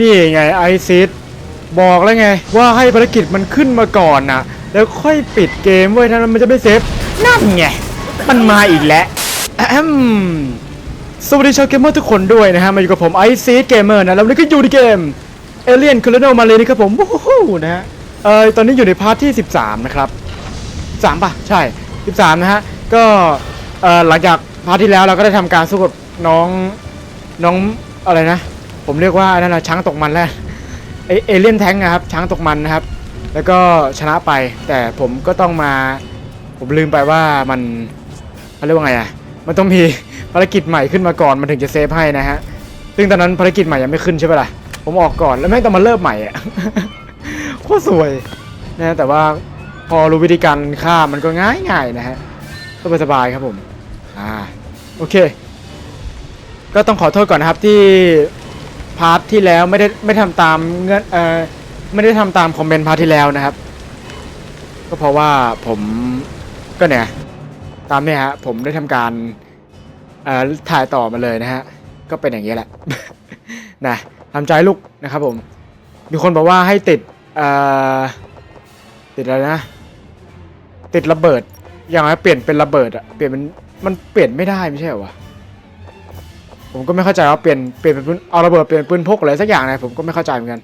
นี่ไงไอซิดบอกแล้วไง ว่าให้ภารกิจมันขึ้นมาก่อนนะแล้วค่อยปิดเกมเว้ยถ้านั้นมันจะไม่เซฟนั่นไงมันมาอีกแล้วแอมสวัสดีชาวเกมเมอร์ทุกคนด้วยนะฮะมาอยู่กับผมไอซีเกมเมอร์นะแล้วนนี้ก็อยู่ในเกมเอเลียนค o ล o นมาเลยนะครับผมวู้ฮู้นะฮะเออตอนนี้อยู่ในพาร์ทที่ 13 นะครับ 3 ป่ะ ใช่ 13 นะฮะ ก็เออหลังจากพาร์ทที่แล้วเราก็ได้ทำการสู้กับน้องน้องอะไรนะ ผมเรียกว่านั่นนะช้างตกมันแล้วเอเลียนแท้งนะครับ ช้างตกมันนะครับ แล้วก็ชนะไป แต่ผมก็ต้องมา ผมลืมไปว่ามันเขาเรียกว่าไงอะมันต้องมีภารกิจใหม่ขึ้นมาก่อนมันถึงจะเซฟให้นะฮะซึ่งตอนนั้นภารกิจใหม่ยังไม่ขึ้นใช่ปะล่ะผมออกก่อนแล้วแม่งต้องมาเริ่มใหม่อะโคตรสวยนะแต่ว่าพอรู้วิธีการฆ่ามันก็ง่ายง่ายนะฮะสบายๆครับผมอ่าโอเค ก็ต้องขอโทษก่อนนะครับที่ พาร์ทที่แล้วไม่ได้ไม่ทำตามเงื่อนเออไม่ได้ทำตามคอมเมนต์พาร์ทที่แล้วนะครับ ก็เพราะว่าผมก็เนี่ยตามเนี่ยฮะผมได้ทำการเอ่อถ่ายต่อมาเลยนะฮะก็เป็นอย่างนี้แหละ นะทำใจลูกนะครับผม มีคนบอกว่าให้ติดเอ่อติดอะไรนะ ติดระเบิด อย่างไรเปลี่ยนเป็นระเบิดอะเปลี่ยนเป็นมันเปลี่ยนไม่ได้ไม่ใช่เหรอวะ ผมก็ไม่เข้าใจว่าเปลี่ยนเปลี่ยนเป็นปืนเอาระเบิดเปลี่ยนปืนพกอะไรสักอย่างนะผมก็ไม่เข้าใจเหมือนกัน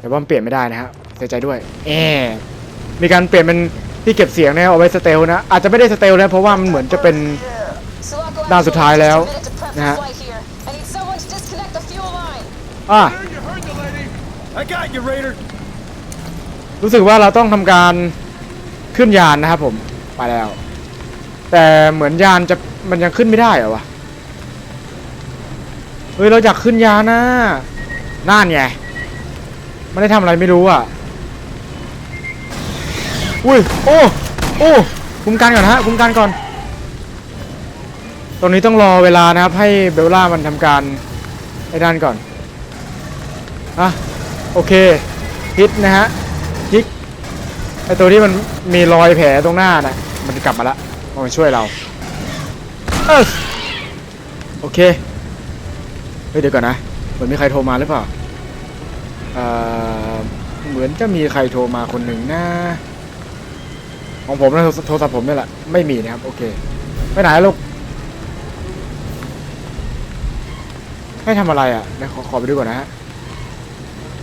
แต่ว่ามันเปลี่ยนไม่ได้นะฮะเสียใจด้วยเอมีการเปลี่ยนเป็นที่เก็บเสียงนะเอาไว้สเตลนะอาจจะไม่ได้สเตลนะเพราะว่ามันเหมือนจะเป็นด้านสุดท้ายแล้วนะฮะอะรู้สึกว่าเราต้องทำการขึ้นยานนะครับผมไปแล้ว แต่เหมือนยานจะมันยังขึ้นไม่ได้เหรอวะ เฮ้ยเราอยากขึ้นยานะน่านไงไม่ได้ทำอะไรไม่รู้อะอุ้ยโอ้โอ้คุมการก่อนฮะคุมการก่อน ตรงนี้ต้องรอเวลานะครับ ให้เบลล่ามันทำการไอ้ด้านก่อนอะโอเคฮิตนะฮะฮิตไอตัวที่มันมีรอยแผลตรงหน้าน่ะมันกลับมาละมันมาช่วยเราเออโอเค ฮ้ยเดี๋ยวก่อนนะ เหมือนมีใครโทรมาหรือเปล่าเออเหมือนจะมีใครโทรมาคนหนึ่งนะของผมนะโทรโทรศัพท์ผมนี่แหละ ไม่มีนะครับ โอเค ไปไหนลูกให้ทำอะไรอะเดี๋ยวขอขอไปดูก่อนนะฮะ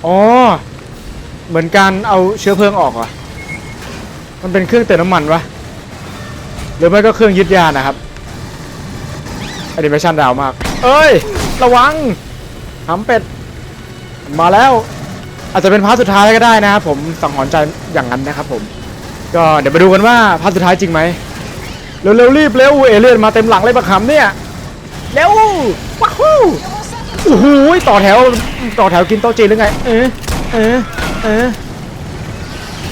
อ๋อ เหมือนการเอาเชื้อเพลิงออกเหรอ มันเป็นเครื่องเติมน้ำมันวะ หรือไม่ก็เครื่องยึดยานนะครับแอนิเมชันดาวมาก เอ้ย ระวังหำเป็ด มาแล้ว อาจจะเป็นพาร์ทสุดท้ายก็ได้นะครับผมสังหรณ์ใจอย่างนั้นนะครับผม ก็เดี๋ยวมาดูกันว่าพาร์ทสุดท้ายจริงไหมเร็วๆรีบเร็วเอเลี่ยนมาเต็มหลังเลยปะขำเนี่ยเร็วว้าวโอ้โหต่อแถวต่อแถวกินโต๊ะจีนหรือไง เออเออเออ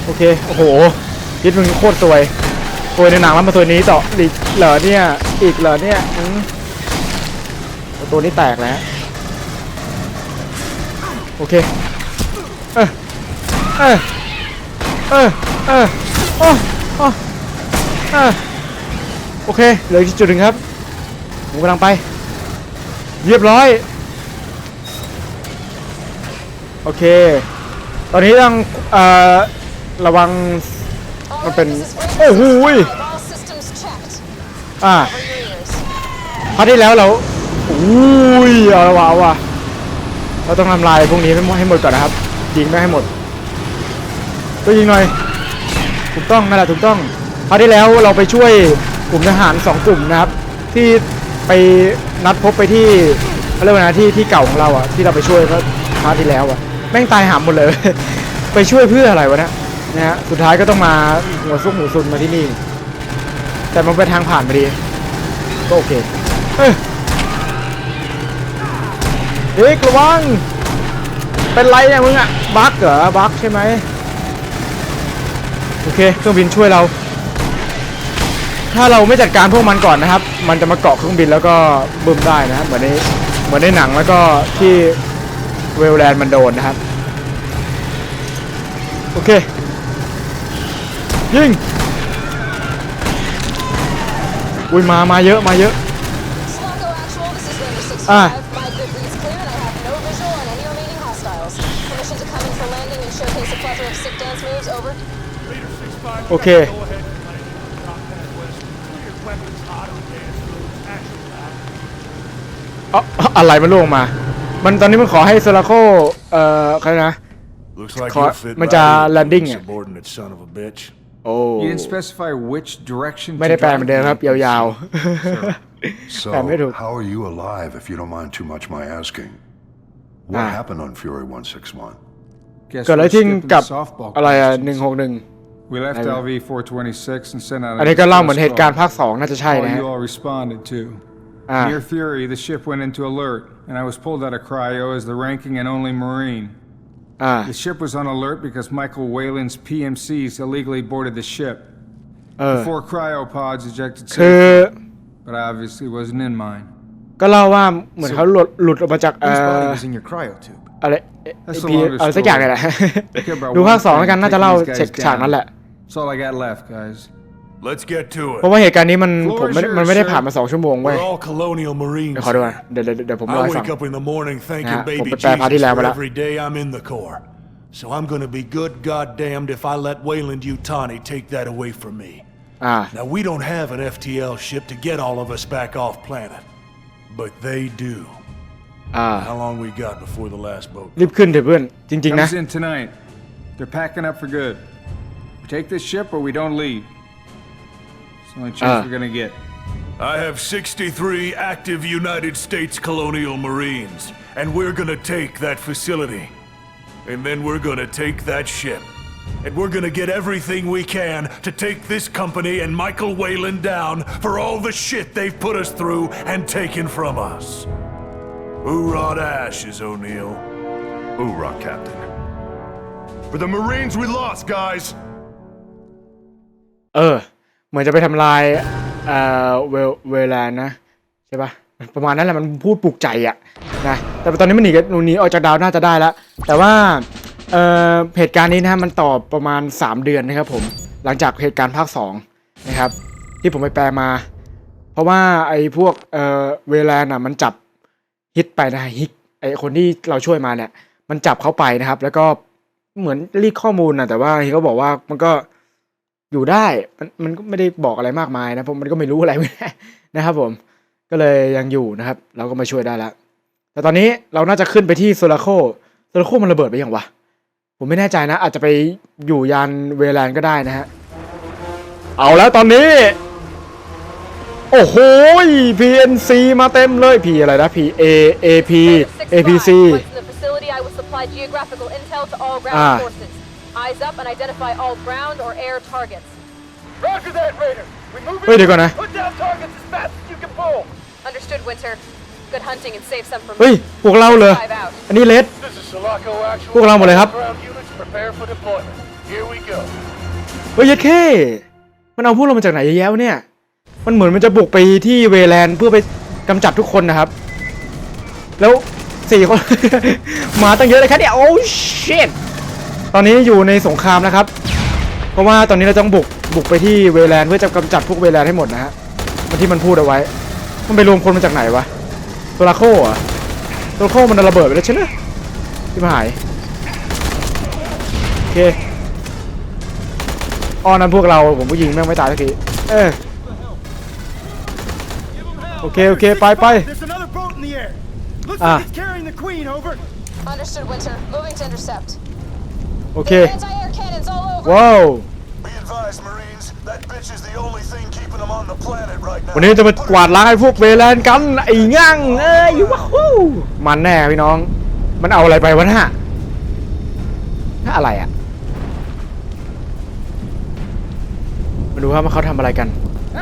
โอเคโอ้โหคิดมึงโคตรสวยสวยในหนังแล้วมาสวยนี้ต่ออีกเหรอเนี่ยอีกเหรอเนี่ยอืม ตัวนี้แตกแล้ว โอเค เออเออเออเออโอ้โอ้เออโอเค เหลืออีกจุดหนึ่งครับ ผมกำลังไป เรียบร้อย โอเค ตอนนี้ต้องเอ่อระวัง มันเป็น โอ้โหยอ่าพาร์ทที่แล้วเรา อุ้ยเอาละวะเอาว่ะเราต้องทำลายพวกนี้ให้หมดให้หมดก่อนนะครับยิงไม่ให้หมดก็ยิงหน่อยถูกต้องนั่นแหละถูกต้องคราวที่แล้วเราไปช่วยกลุ่มทหารสองกลุ่มนะครับ ที่ไปนัดพบไปที่เขาเรียกว่านะที่ที่เก่าของเราอะที่เราไปช่วยเพราะคราวที่แล้วอะแม่งตายหามหมดเลย ไปช่วยเพื่ออะไรวะเนะนะฮะสุดท้ายก็ต้องมาหัวซุกหัวซุนมาที่นี่ แต่มันเป็นทางผ่านพอดีก็โอเคเอ้ เฮ้ยระวัง เป็นไรเนี่ยมึงอะบั๊กเหรอบั๊กใช่ไหมโอเคเครื่องบินช่วยเรา ถ้าเราไม่จัดการพวกมันก่อนนะครับ มันจะมาเกาะเครื่องบินแล้วก็บึ้มได้นะครับเหมือนในเหมือนในหนังแล้วก็ที่เวลแลนด์มันโดนนะครับโอเคยิงอุ้ยมามาเยอะมาเยอะอ่า โอเค go ahead and land. Drop that west. Clear weapons, auto dance moves, action lab. เอ้าอะไรมันล่วงมา มันตอนนี้มันขอให้โซลาโคเอ่อใครนะ Looks like Caught- you'll fit มัน right จะ in, landing you อะ subordinate son of a bitch. โอ้ You didn't specify which direction ไม่ to ได้แปล drive เหมือนเดิมครับ the ยาว So, Damn it. how are you alive, if you don't mind too much my asking? What Ah. happened on Fury 161? Guess ๆเกิดอะไร we're ขึ้น skipping กับ the softball อะไรอะ questions. หนึ่งหกหนึ่ง We left Maybe. LV 426 and sent out อัน a นี้ก็เล่าเหมือน distress เหตุการณ์ call. ภาคสองน่าจะใช่ All นะฮะ you all responded to. อ่า Near Fury, the ship went into alert, and I was pulled out of cryo as the ranking and only Marine. อ่า The ship was on alert because Michael Whalen's PMCs illegally boarded the ship. เออ Four cryopods ejected คือ safely, but obviously wasn't in mine. ก็เล่าว่าเหมือนเขาหลุดหลุดออกมาจากเอ่ Whose อ body was in your cryo tube? อะไรเอ That's พี the longest อะไรสักอย่างเนี่ยแหละ Care about ดูภาค one สองแล้วกัน thing, น่าจะเล่า taking these เช็ค guys ฉากนั้นแหละ That's all I got left, guys. Let's get to เพราะ it. ว่าเหตุการณ์นี้มัน Floor ผมไม่ is yours, มันไม่ได้ sir. ผ่านมาสองชั่วโมงเว้ย We're all colonial marines. เดี๋ยวขอดูก่อนเดี๋ยวเดี๋ยวเดี๋ยวผมเล่า I ให้ฟัง wake up in the morning thanking Yeah, babyผมไปแปลพาร์ทที่ Jesus แล้วมา for แล้ว every day I'm in the Corps. So I'm gonna be good goddamned if I let Wayland Utani take that away from me. อ่า Now we don't have an FTL ship to get all of us back off planet. But they do. อ่า How long we got before the last boat? รีบขึ้นเถอะเพื่อน จริง ๆ นะ Comes in tonight. They're packing up for good. We take this ship or we don't leave. It's the only chance Ah. we're gonna get. I have 63 active United States colonial marines, and we're gonna take that facility. And then we're gonna take that ship. And we're gonna get everything we can to take this company and Michael Whalen down for all the shit they've put us through and taken from us. Hoorah to ashes, O'Neill. Hoorah, Captain. For the Marines we lost, guys! เออ เหมือนจะไปทำลายเอ่อเวลเวลานะใช่ปะประมาณนั้นแหละมันพูดปลุกใจอะนะแต่ตอนนี้มันหนีกันหนีออกจากดาวน่าจะได้แล้ว แต่ว่าเอ่อเหตุการณ์นี้นะมันต่อประมาณ 3 เดือนนะครับผมหลังจากเหตุการณ์ภาค2นะครับที่ผมไปแปลมา เพราะว่าไอ้พวกเอ่อเวลาน่ะมันจับฮิตไปนะฮิตไอ้คนที่เราช่วยมาเนี่ยมันจับเขาไปนะครับ แล้วก็เหมือนรีดข้อมูลนะแต่ว่าเฮก็บอกว่ามันก็ อยู่ได้มันมันก็ไม่ได้บอกอะไรมากมายนะเพราะมันก็ไม่รู้อะไรนะครับผมก็เลยยังอยู่นะครับ เราก็มาช่วยได้แล้วแต่ตอนนี้เราน่าจะขึ้นไปที่โซลาโคโซลาโคมันระเบิดไปยังวะผมไม่แน่ใจนะ อาจจะไปอยู่ยานเวแลนก็ได้นะฮะเอาแล้วตอนนี้ โอ้โห PNC มาเต็มเลย P อะไรนะ P A A P A P C Once in the facility, I will supply geographical intel to all ground Ah. forces. Eyes up and identify all ground or air targets. Roger that, Raider! We move เฮ้ยเดี๋ยวก่อนนะ Put down targets as fast as you can pull! Understood, Winter. Good hunting and save some for เฮ้ย me. พวกเราเลย Five out. อันนี้เลด This is Sulaco Actual. พวกเราหมดเลยครับ Ground units prepare for deployment. Here we go. เฮ้ยยัดเข้มันเอาพวกเรามาจากไหนเยอะแยะวะเนี่ย มันเหมือนมันจะบุกไปที่เวแลนด์เพื่อไปกำจัดทุกคนนะครับ แล้วสี่คน มาตั้งเยอะเลยครับเนี่ย โอ้ชิ ตตอนนี้อยู่ในสงครามนะครับ เพราะว่าตอนนี้เราต้องบุกบุกไปที่เวแลนด์เพื่อจะกำจัดพวกเวแลนด์ให้หมดนะฮะมันที่มันพูดเอาไว้ มันไปรวมคนมาจากไหนวะโซลาโคเหรอะโซลาโคมันระเบิดไปแล้วใช่ไหมที่มาหายโอเคอ้อนั้นพวกเราผมก็ยิงแม่งไม่ตายสักทีเออโอเคโอเคไปไป There's another boat in the air! Looks Ah. like it's carrying the Queen, over! Understood, Winter. Moving to intercept. โอเค Anti-air cannons all over. ว้าว Be advised, Marines. That bitch is the only thing keeping them on the planet right now. วันนี้จะมากวาดล้างไอ้พวกเวแลนด์กันไอ้ง่างเอ้ยว้าวมันแน่พี่น้อง มันเอาอะไรไปวะน่ะน่าอะไรอะมาดูครับว่าเขาทำอะไรกัน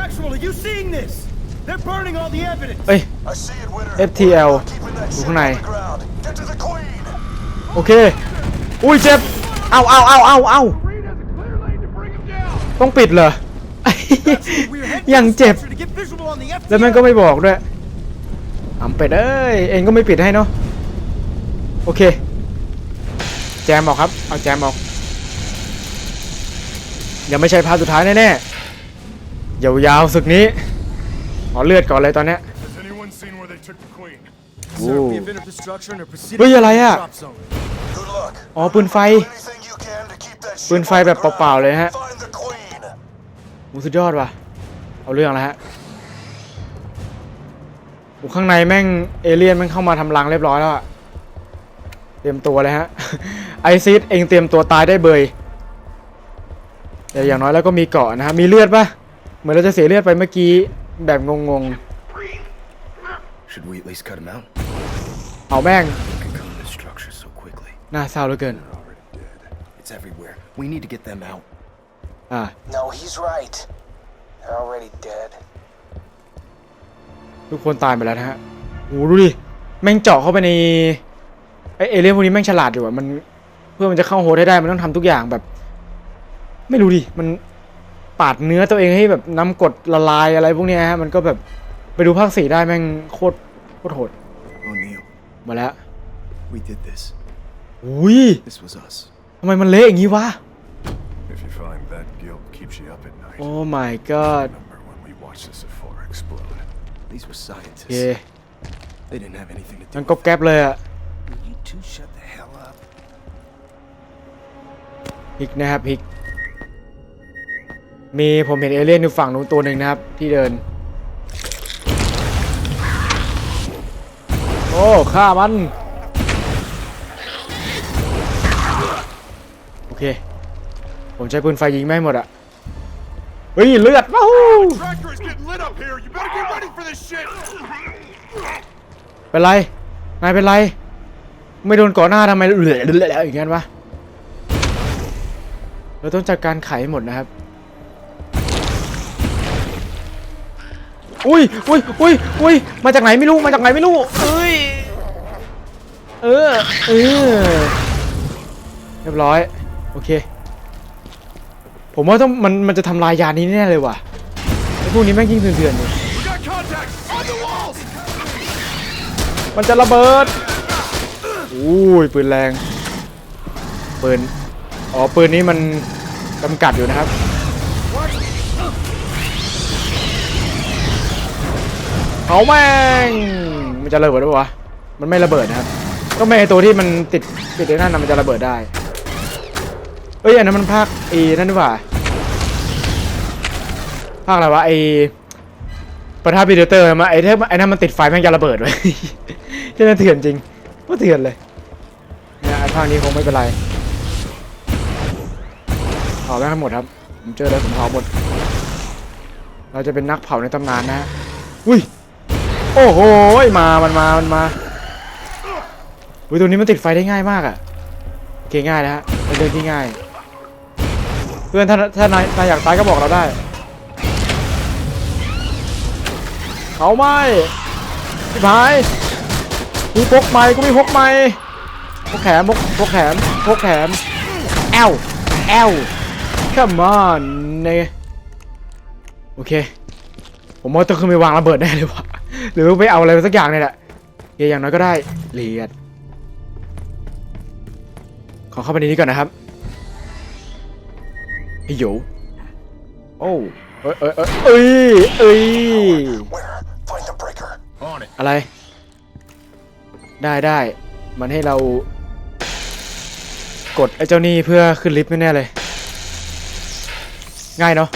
Actual, are you seeing this? They're burning all the evidence! เอ้ย I see it, Winter. FTL We're keeping that อยู่ ship ข้างใน on the ground. Get to the Queen. โอเค อุ้ยเจ็บ เอาเอาเอาเอาเอา Marine has a clear lane to bring him down! ต้องปิดเหรอ We're heading ยัง to the เจ็บ structure to get visual on the แล้วแม่ง FTL. ก็ไม่บอกด้วยอำเป็ดเอ้ย เองก็ไม่ปิดให้เนาะ โอเค แจมออกครับ เอาแจมออก ยังไม่ใช่พาร์ทสุดท้ายแน่ๆยาวๆศึกนี้ ขอเลือดก่อนเลยตอนเนี้ย Has anyone seen where they took the Queen? Sir, we have entered the structure and are proceeding Ui, อะไรอะ? Good luck. อ๋อปืนไฟ ปืนไฟแบบเปล่าๆเลยฮะ Find the queen. โอ้สุดยอดว่ะ เอาเรื่องแล้วฮะโอ้ข้างในแม่งเอเลี่ยนแม่งเข้ามาทำรังเรียบร้อยแล้วอะเตรียมตัวเลยฮะ ไอซิสเองเตรียมตัวตายได้เบยแต่อย่างน้อยแล้วก็มีเกาะนะฮะ มีเลือดปะเหมือนเราจะเสียเลือดไปเมื่อกี้แบบงง Should we at least cut him out? ๆเอาแม่ง We can come to this structure so quickly. น่าเศร้าเหลือเกิน It's everywhere. We need to get them out. อ่า No, he's right. They're already dead. ทุกคนตายไปแล้วนะฮะโอ้ดูดิ แม่งเจาะเข้าไปในไอเอเลี่ยนพวกนี้แม่งฉลาดอยู่อะมัน เพื่อมันจะเข้าโฮสต์ให้ได้ มันต้องทำทุกอย่างแบบ ไม่รู้ดิ มันปาดเนื้อตัวเองให้แบบน้ำกรดละลายอะไรพวกเนี้ยฮะ มันก็แบบไปดูภาคสี่ได้แม่งโคตรโคตรโหด O'Neill, มาแล้ว we did this. อุ้ย This was us. ทำไมมันเละอย่างนี้วะ If you find that guilt keeps you up at night, โอ้ my god remember when we watched the Sephora explode. These were scientists. โอเค They didn't have anything to do งั้น with กบแก๊บเลยอะ Will you two shut the hell up? พลิกนะครับพลิก มีผมเห็นเอเลี่ยนอยู่ฝั่งนู้นตัวหนึ่งนะครับ ที่เดิน โอ้ฆ่ามัน โอเค ผมใช้ปืนไฟยิงไม่งให้หมดอะเฮ้ยเลือดว้าว Tractor is getting lit up here. You better get ready for this shit. เป็นไร นายเป็นไร ไม่โดนก่อหน้าทำไมเหลือเหลือแล้วอย่างนั้นวะ เราต้องจัดการไขให้หมดนะครับ อุ้ยอุ้ยอุ้ยอุ้ยมาจากไหนไม่รู้ มาจากไหนไม่รู้เอ้ย เออ เออ เรียบร้อย โอเค ผมว่าต้องมันมันจะทำลายยานนี้แน่เลยว่ะไอ้พวกนี้แม่งยิ่งเถื่อนๆอยู่มันจะระเบิดอุ้ยปืนแรงปืนอ๋อปืนนี้มันจำกัดอยู่นะครับเอาแม่งมันจะระเบิดหรือเปล่าวะมันไม่ระเบิดนะครับก็ไม่ไอตัวที่มันติดติดไอ้นั่นมันจะระเบิดได้เอ้ยอันนั้นมันภาคอ้นั่นดีกว่า ภาคอะไรวะไอ้ประทับพีเดเตอร์มาไอ้ถ้าไอ้นั่นมันติดไฟแม่งจะระเบิดไว้ยที่นั่นเถื่อนจริงก็เถื่อนเลยเนี่ยไอ้ภาคนี้คงไม่เป็นไรเผาแม่งให้หมดครับผมเจอแล้วผมเผาหมด เราจะเป็นนักเผาในตำนานนะอุ้ยโอ้โหมามันมามันมาอุ้ยตัวนี้มันติดไฟได้ง่ายมากอะโอเคง่ายนะฮะเป็นเรื่องที่ง่าย เพื่อนถ้าถ้านายนายอยากตายก็บอกเราได้ เขาไม่พี่พายกูพกไม้กูไม่พกไม้พกแขนพกพกแขนพกแขนแอลแอล come on เนี่ยโอเค ผมว่าต้องขึ้นไปวางระเบิดแน่เลยวะหรือไปเอาอะไรสักอย่างเนี่ยแหละอเคอย่างน้อยก็ได้เลียดขอเข้าไปในนี้ก่อนนะครับไอ้โยโอ้เอ้ยเอ้ยเอ้ยเอ้ย อะไร ได้ได้มันให้เรา กดไอ้เจ้านี่เพื่อขึ้นลิฟต์แน่ๆเลย ง่ายเนาะ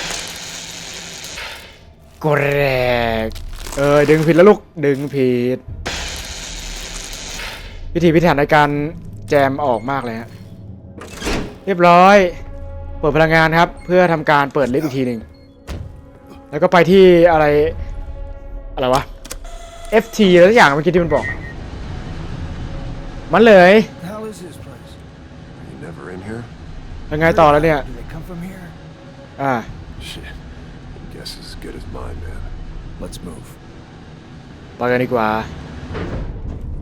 กรกเออดึงผิดแล้วลูก ดึงผิดพิธีพิถันในการแจมออกมากเลยฮะเรียบร้อย เปิดพลังงานครับ เพื่อทำการเปิดลิฟต์อีกทีหนึ่งแล้วก็ไปที่อะไร อะไรวะ FT แล้วทุกอย่างเมื่อกี้ที่มันบอก มันเลย The hell is this place? You never in here? ยังไงต่อแล้วเนี่ย Do they come from here? อ่า Shit. Guess as good as mine, man. Let's move. ไปกันดีกว่า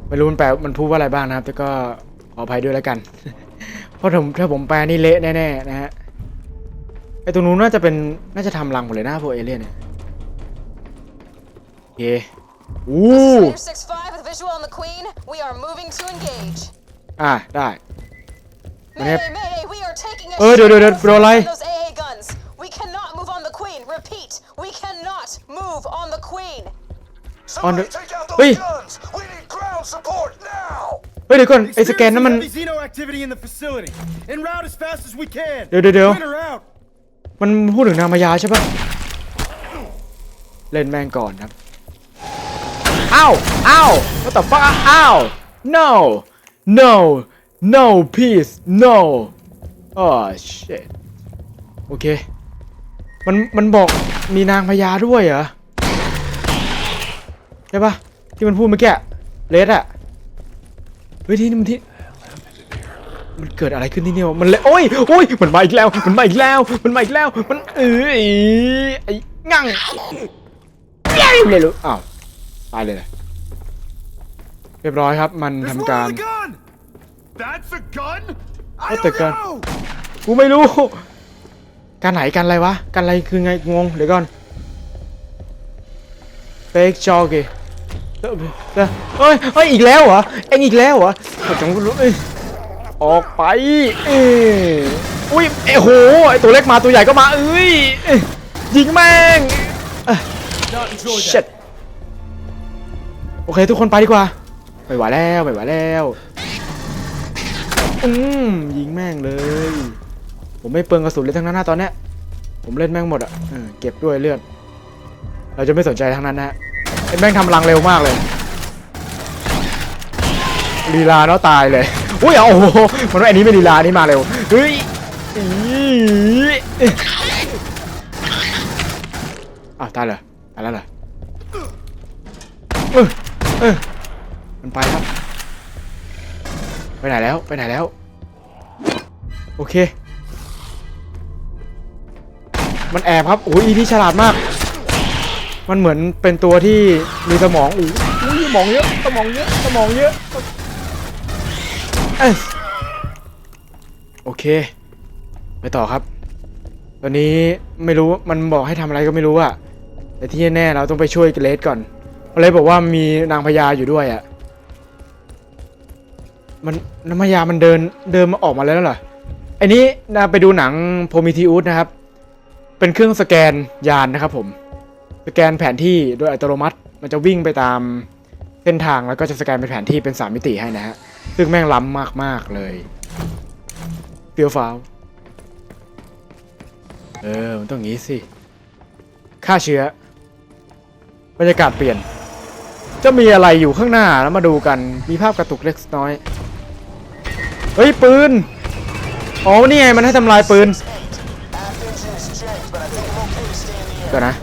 ไม่รู้มันแปลมันพูดว่าอะไรบ้างนะครับ แต่ก็ขออภัยด้วยแล้วกัน เพราะผมถ้าผมแปลนี่เละแน่ๆนะฮะ ไอตรงนู้นน่าจะเป็นน่าจะทำรังหมดเลยนะพวกเอเลี่ยนเนี่ยโอเค อู้ This is Commander 6-5 with visual on the Queen. We are moving to engage. อ่าได้ Mayday, mayday, we are taking a เออเดี๋ยวเดี๋ยวเดี๋ยว shot โดนอะไร on those AA guns. We cannot move on the Queen. Repeat, we cannot move on the Queen. Somebody the- take out those Wait. guns! We need ground support now! เฮ้ยเดี๋ยวก่อนไอ้สแกนนั้นมัน Heavy Xeno activity in the facility. En route as fast as we can. เดี๋ยวเดี๋ยวเดี๋ยว In or out? มันพูดถึงนางพญาใช่ปะเล่นแม่งก่อนครับ อ้าวอ้าว what the fuck อ้าว no no no please no oh shit โอเค มัน มันบอกมีนางพญาด้วยเหรอ ใช่ปะที่มันพูดเมื่อกี้เลสอะเฮ้ยที่นี่มันที่มันเกิดอะไรขึ้นที่นี่มันเลยโอ้ยโอ้ยมันมาอีกแล้ว มันมาอีกแล้ว มันมาอีกแล้ว มันเอ้ยไอ้งั่งเลยลูกอ้าว ตายเลยนะเรียบร้อยครับมัน There's ทำ one การ with a gun! That's a gun? I What don't the gun? know! กูไม่รู้ การไหนกันอะไรวะ การอะไรคือไงงงเดี๋ยวก่อนเฟกจอกีเฮ้ยเฮ้ยอีกแล้วเหรอเอ็งอีกแล้วเหรอจังรู้เอ้ยออกไปเอ้ยอุ้ยเอ้โหไอตัวเล็กมาตัวใหญ่ก็มาเอ้ยเอ้ยยิงแม่งเช็ดโอเคทุกคนไปดีกว่าไม่ไหวแล้วไม่ไหวแล้วอืมยิงแม่งเลย ผมไม่เปลืองกระสุนเลยทั้งนั้นนะตอนเนี้ยผมเล่นแม่งหมดอะเก็บด้วยเลือด เราจะไม่สนใจทั้งนั้นนะฮะไอ้แม่งทำลังเร็วมากเลยลีลาเนาะตายเลยอุ้ยเอาโอ้โหมันว่าอันนี้ไม่ลีลานนี้มาเร็วเฮ้ยอ้าวตายเลยตายแล้วเหรอ เออมันไปครับไปไหนแล้วไปไหนแล้ว โอเค มันแอบครับโอ้ยอีนี่ฉลาดมาก มันเหมือนเป็นตัวที่มีสมองอู้ยสมองเยอะสมองเยอะสมองเยอะเอ้ยโอเค ไปต่อครับ ตอนนี้ไม่รู้มันบอกให้ทำอะไรก็ไม่รู้อะแต่ที่แน่เราต้องไปช่วยเลสก่อน เลสบอกว่ามีนางพญาอยู่ด้วยอะมันนางพญามันเดินเดินมาออกมาแล้วเหรอ อันนี้นะไปดูหนังโพมิทีอุสนะครับ เป็นเครื่องสแกนยานนะครับผม สแกนแผนที่โดยอัตโนมัติ มันจะวิ่งไปตามเส้นทางแล้วก็จะสแกนเป็นแผนที่เป็น3มิติให้นะฮะ ซึ่งแม่งล้ำมากๆเลยเฟียวฟ้าวเออ มันต้องงี้สิ ฆ่าเชื้อบรรยากาศเปลี่ยน จะมีอะไรอยู่ข้างหน้าแล้วมาดูกัน มีภาพกระตุกเล็กน้อย เฮ้ย ปืน อ๋อ นี่ไง มันให้ทำลายปืน Aft engine is checked, but I think I'm okay to stay in the air. ก่อนนะ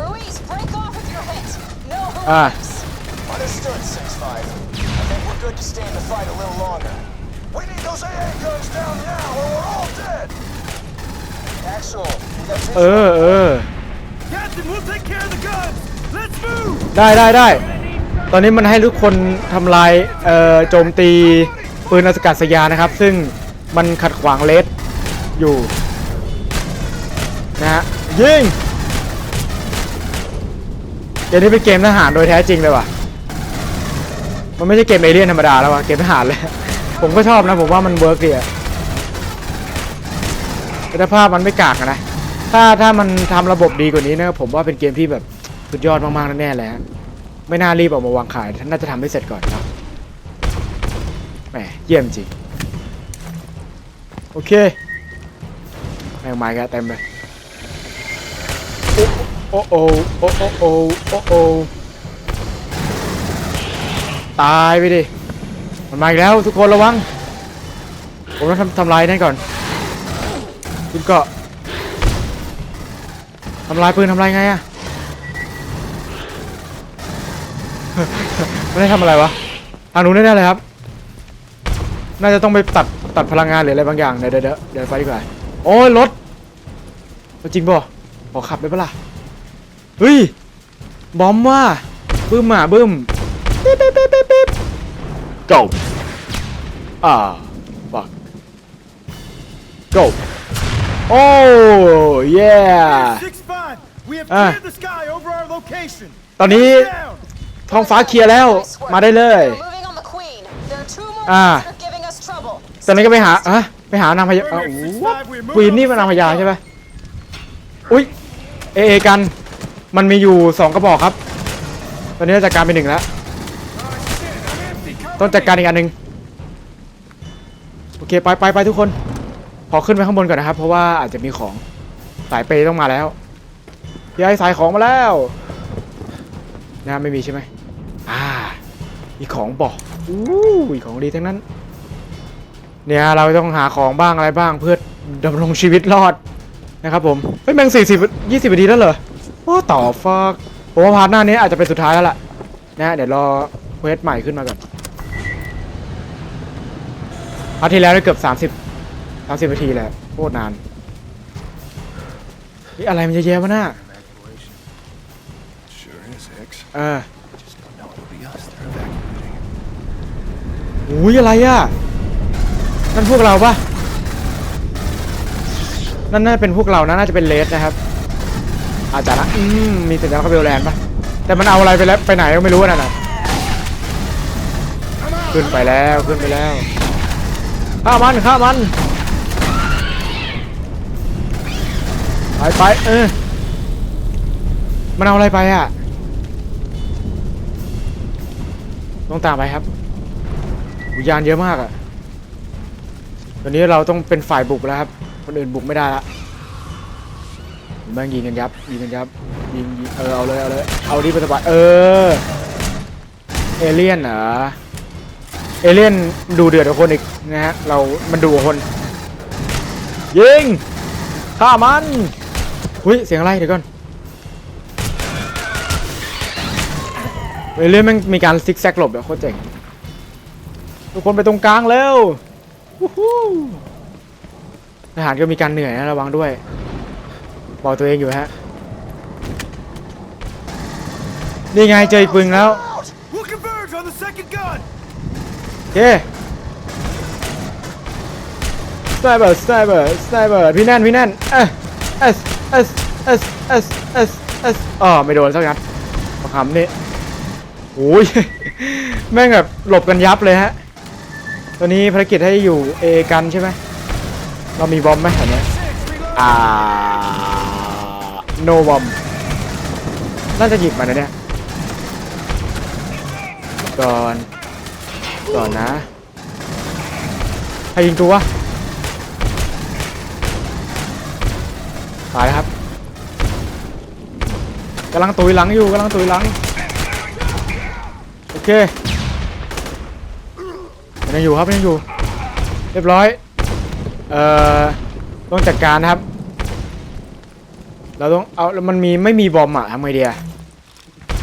Ruiz, break off if you're hit. No Ah. heroics. Understood, 6-5. I think we're good to stay in the fight a little longer. We need those AA guns down now or we're all dead! Axel, we got เออเออ Captain, we'll take care of the guns! Let's move! ได้ได้ได้ ตอนนี้มันให้ทุกคนทำลายเอ่อโจมตีปืนอากาศยานนะครับ ซึ่งมันขัดขวางเลสอยู่นะฮะยิงเกมนี้เป็นเกมทหารโดยแท้จริงเลยว่ะมันไม่ใช่เกมเอเลี่ยนธรรมดาแล้วว่ะเกมทหารเลย ผมก็ชอบนะผมว่ามันเวิร์กดีอะคุณภาพมันไม่กากนะถ้าถ้ามันทำระบบดีกว่านี้นะผมว่าเป็นเกมที่แบบสุดยอดมากๆแน่ๆเลยฮะ ไม่น่ารีบออกมาวางขายน่าจะทำให้เสร็จก่อนครับแหมเยี่ยมจริง โอเคแม่งมาอีกแล้วเต็มเลยโอ้โอ้โอ้โอ้โอ้โอ้โอ้ตายไปดิ มันมาอีกแล้วทุกคนระวัง ผมต้องทำทำลายนั่นก่อน คุณเกาะทำลายปืนทำลายไงอะ ไม่ได้ทำอะไรวะทางนู้นแน่ๆเลยครับ น่าจะต้องไปตัดตัดพลังงานหรืออะไรบางอย่าง เดี๋ยวเดี๋ยวเดี๋ยวเดี๋ยวไปดีกว่า โอ้ยรถเอาจริงป่ะขอขับได้ปะล่ะ เฮ้ย บอมว่ะบึ้มอะบึ้มปิ๊บปิ๊บปิ๊บปิ๊บปิ๊บ go อ่า fuck go โอ้ yeah 6-5, we have Ah. cleared the sky over our location. ตอนนี้ Down! ท้องฟ้าเคลียร์แล้ว Nice work. มาได้เลย We're moving on the Queen. There are two more Ah. that are giving us trouble. ตอนนี้ก็ไปหาอะไปหานางพญาอ้าวควีนนี่มันนางพญาใช่ไหมอุ้ยเอเอกัน มันมีอยู่สองกระบอกครับ ตอนนี้จัดการไปหนึ่งแล้ว ต้องจัดการอีกอันหนึ่งโอเคไปไปไปทุกคน ขอขึ้นไปข้างบนก่อนนะครับ เพราะว่าอาจจะมีของสายเปย์ต้องมาแล้วยายสายของมาแล้วนะไม่มีใช่ไหมอ่า มีของบอกอู้ยของดีทั้งนั้น เนี่ยเราต้องหาของบ้างอะไรบ้างเพื่อดำรงชีวิตรอดนะครับผมเฮ้ยแม่งสี่สิบยี่สิบนาทีแล้วเหรอโอ้ต่อฟากผมว่าพาร์ทหน้านี้อาจจะเป็นสุดท้ายแล้วล่ะนะเดี๋ยวรอเควสใหม่ขึ้นมาก่อนพาร์ทที่แล้วได้เกือบสามสิบสามสิบนาทีแหละโคตรนานนี่อะไรมันเยอะแยะวะน่าเออ อุ้ยอะไรอะ นั่นพวกเราปะนั่นน่าจะเป็นพวกเรานะน่าจะเป็นเลสนะครับ อาจจะนะอืมมีสัญลักษณ์คาเบลแลนด์ปะแต่มันเอาอะไรไปแล้วไปไหนก็ไม่รู้นั่นน่ะขึ้นไปแล้วขึ้นไปแล้วฆ่ามันฆ่ามันไปไปเออมันเอาอะไรไปอะต้องตามไปครับ วิญญาณเยอะมากอะตอนนี้เราต้องเป็นฝ่ายบุกแล้วครับ คนอื่นบุกไม่ได้ละแม่งยิงกันยับยิงกันยับยิงยิงเออเอาเลยเอาเลยเอาดิปฏิบัติเออเอเลี่ยนเหรอเอเลี่ยนดูเดือดกว่าคนอีกนะฮะเรา มันดูกว่าคน ยิงฆ่ามันอุ้ยเสียงอะไรเดี๋ยวก่อนเอเลี่ยนมันมีการซิกแซกหลบแบบโคตรเจ๋ง ทุกคนไปตรงกลางเร็ววู้ฮู้ทหารก็มีการเหนื่อยนะระวังด้วย บอกตัวเองอยู่ฮะ นี่ไงเจออีกปึงแล้ว We'll converge on the second gun! โอเคสไนเปอร์สไนเปอร์สไนเปอร์พี่แน่นพี่แน่นเอสเอสเอสเอสเอสเอสเอสอ๋อไม่โดนสักนัดประคำนี่โอ้ยแม่งแบบหลบกันยับเลยฮะ ตอนนี้ภารกิจให้อยู่ A กันใช่ไหมเรามีบอมไหมแถวเนี้ยอ่า no bomb น่าจะหยิบมานะเนี่ยก่อนก่อนนะใครยิงตัววะตายแล้วครับกำลังตุยหลังอยู่กำลังตุยหลังโอเค ยังอยู่ครับยังอยู่ เรียบร้อย เอ่อต้องจัดการนะครับ เราต้องเอาแล้วมันมีไม่มีบอมอะทำไงดีอะ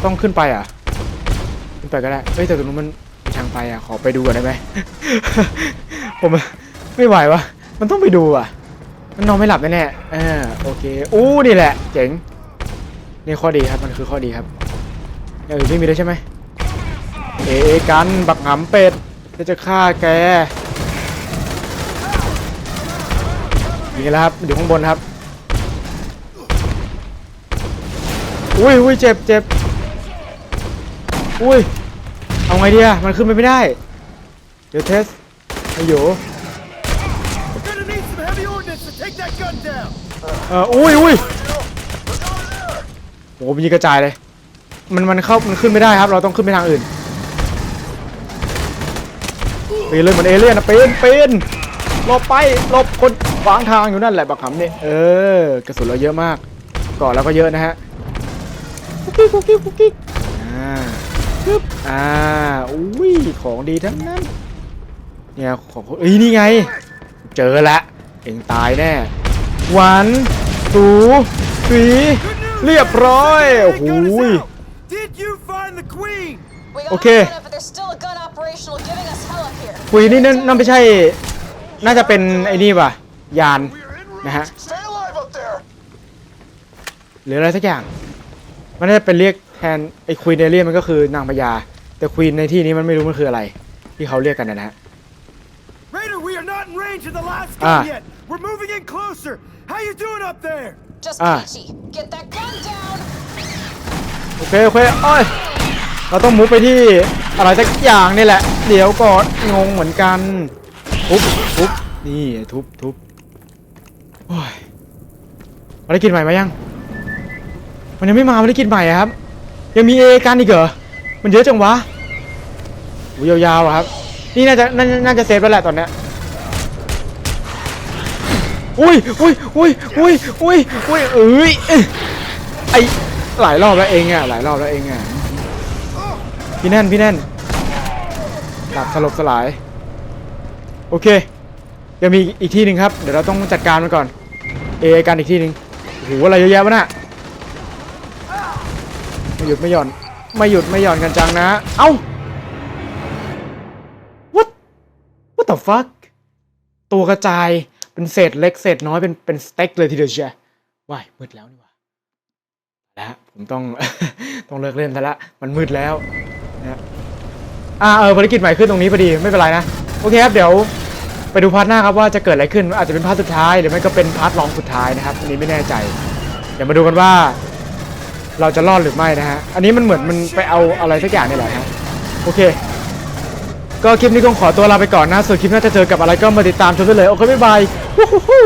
ต้องขึ้นไปอะ ขึ้นไปก็ได้เฮ้ยแต่ตรงนู้นมันมีทางไปอะขอไปดูก่อนได้ไหม ผมไม่ไหววะมันต้องไปดูอะ มันนอนไม่หลับแน่ๆเออโอเคอู้นี่แหละ เจ๋งนี่ข้อดีครับมันคือข้อดีครับอย่างอื่นไม่มีเลยใช่ไหมเอเอกันบักหำเป็ด จะจะฆ่าแกยิงแล้วครับอยู่ข้างบนครับ อุ้ยอุ้ยเจ็บเจ็บอุ้ย เอาไงดีอะมันขึ้นไปไม่ได้ เดี๋ยวเทสไอย We're gonna need some heavy ordnance to take that gun down! เอออุ้ยอุ้ยโอ้โหมันยิงกระจายเลย มันมันเข้ามันขึ้นไม่ได้ครับ เราต้องขึ้นไปทางอื่น ปีนเลยเหมือนเอเลี่ยนนะปีนปีนหลบไปหลบคนขวางทางอยู่นั่นแหละบักขำนี่เออกระสุนเราเยอะมากก่อนเราก็เยอะนะฮะกุ๊กกิ๊กกุ๊กกิ๊กกุ๊กกิ๊กอ่าปึ๊บอ่าอุ้ยของดีทั้งนั้นเนี่ยของเอ้ยนี่ไง เจอละเองตายแน่หวันสูสีเรียบร้อยโอ้โห Gun is out! Did you find the queen? We got Okay. a gun, but there's still a gun operational giving us hell up here. คุยนี่นั่นนั่นไม่ใช่ น่าจะเป็นไอ้นี่ป่ะ ยานนะฮะ Stay alive up there! หรืออะไรสักอย่าง มันน่าจะเป็นเรียกแทนไอ้ควีนเอเลียนมันก็คือนางพญา แต่ควีนในที่นี้มันไม่รู้มันคืออะไร ที่เขาเรียกกันนะฮะ Raider, we are not in range of the last Ah. gun yet! We're moving in closer! How you doing up there? Just Ah. peachy. Get that gun down. โอเคโอเคโอ้ย เราต้องมุฟไปที่อะไรสักอย่างนี่แหละ เดี๋ยวก่อนงงเหมือนกัน ทุบทุบนี่ทุบทุบโอ้ยภารกิจใหม่ไหมยัง มันยังไม่มาภารกิจใหม่ครับ ยังมีเอกันอีกเหรอ มันเยอะจังวะยาวๆครับ นี่น่าจะน่าน่าจะเซฟแล้วแหละตอนเนี้ยอุ้ยอุ้ยอุ้ยอุ้ยอุ้ยอุ้ยเอ้ยเอ้ยไอหลายรอบแล้วเองอะหลายรอบแล้วเองอะ พี่แน่นพี่แน่นหลับสลบสลาย โอเคยังมีอีกที่หนึ่งครับ เดี๋ยวเราต้องจัดการมันก่อน เอกันอีกที่หนึ่งโอ้โหอะไรเยอะแยะวะน่ะไม่หยุดไม่หย่อน ไม่หยุดไม่หย่อนกันจังนะ เอ้า what what the fuck ตัวกระจายเป็นเศษเล็กเศษน้อยเป็นเป็นสเต็กเลยทีเดียวเชียว้ายมืดแล้วนี่ว่าแล้วผมต้องต้องเลิกเล่นซะละมันมืดแล้ว อ่าเออภารกิจใหม่ขึ้นตรงนี้พอดีไม่เป็นไรนะโอเคครับเดี๋ยวไปดูพาร์ทหน้าครับว่าจะเกิดอะไรขึ้นอาจจะเป็นพาร์ทสุดท้ายหรือไม่ก็เป็นพาร์ทรองสุดท้ายนะครับอันนี้ไม่แน่ใจ เดี๋ยวมาดูกันว่า เราจะรอดหรือไม่นะฮะอันนี้มันเหมือนมันไปเอาอะไรสักอย่างนี่แหละฮะโอเค ก็คลิปนี้คงขอตัวลาไปก่อนนะส่วนคลิปหน้าจะเจอกับอะไรก็มาติดตามชมได้เลยโอเคบ๊ายบายวู้ฮู้ฮู้